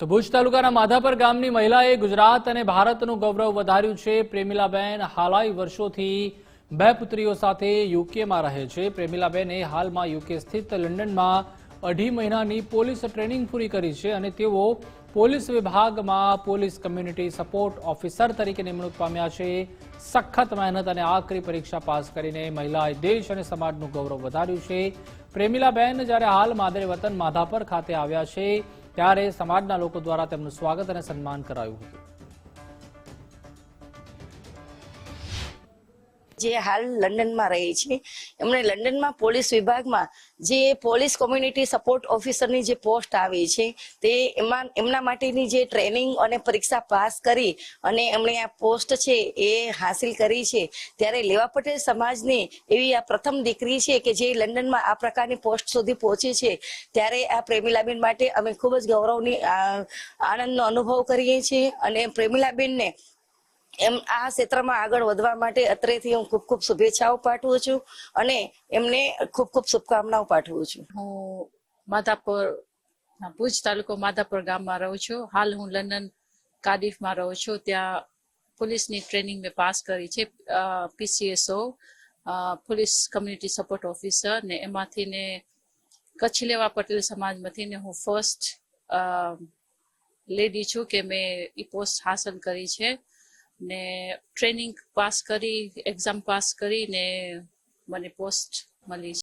તો ભુજ તાલુકાના માધાપર ગામની મહિલાએ ગુજરાત અને ભારતનું ગૌરવ વધાર્યું છે. પ્રેમિલાબેન હાલાઈ વર્ષોથી બે પુત્રીઓ સાથે યુકેમાં રહે છે. પ્રેમિલાબેને હાલમાં યુકે સ્થિત લંડનમાં અઢી મહિનાની પોલીસ ટ્રેનિંગ પૂરી કરી છે અને તેઓ પોલીસ વિભાગમાં પોલીસ કમ્યુનિટી સપોર્ટ ઓફિસર તરીકે નિમણૂક પામ્યા છે. સખત મહેનત અને આકરી પરીક્ષા પાસ કરીને મહિલાએ દેશ અને સમાજનું ગૌરવ વધાર્યું છે. પ્રેમિલાબેન જ્યારે હાલ માદરે વતન માધાપર ખાતે આવ્યા છે ત્યારે સમાજના લોકો દ્વારા તેમનું સ્વાગત અને સન્માન કરાયું હતું. જે હાલ લંડનમાં રહે છે. એમણે લંડનમાં પોલીસ વિભાગમાં જે પોલીસ કોમ્યુનિટી સપોર્ટ ઓફિસરની જે પોસ્ટ આવી છે, તે એમાં એમના માટેની જે ટ્રેનિંગ અને પરીક્ષા પાસ કરી અને એમણે આ પોસ્ટ છે એ હાસિલ કરી છે. ત્યારે લેવા પટેલ સમાજની એવી આ પ્રથમ દીકરી છે કે જે લંડનમાં આ પ્રકારની પોસ્ટ સુધી પહોંચી છે. ત્યારે આ પ્રેમિલાબેન માટે અમે ખૂબ જ ગૌરવની આનંદનો અનુભવ કરીએ છીએ અને પ્રેમિલાબેનને એમ આ ક્ષેત્રમાં આગળ વધવા માટે અત્રેથી હું ખૂબ ખૂબ શુભેચ્છાઓ પાઠવું છું અને એમને ખૂબ ખૂબ શુભકામનાઓ પાઠવું છું. હું માધાપુર ભુજ તાલુકો માધાપુર ગામમાં રહું છું. હાલ હું લંડન કાદીફમાં રહું છું. ત્યાં પોલીસની ટ્રેનિંગ મેં પાસ કરી છે PCSO police community support officer ને એમાંથી ને કચ્છ લેવા પટેલ સમાજમાંથી ને હું ફર્સ્ટ લેડી છું કે મેં એ પોસ્ટ હાંસલ કરી છે. ને ટ્રેનિંગ પાસ કરી એક્ઝામ પાસ કરીને મને પોસ્ટ મળી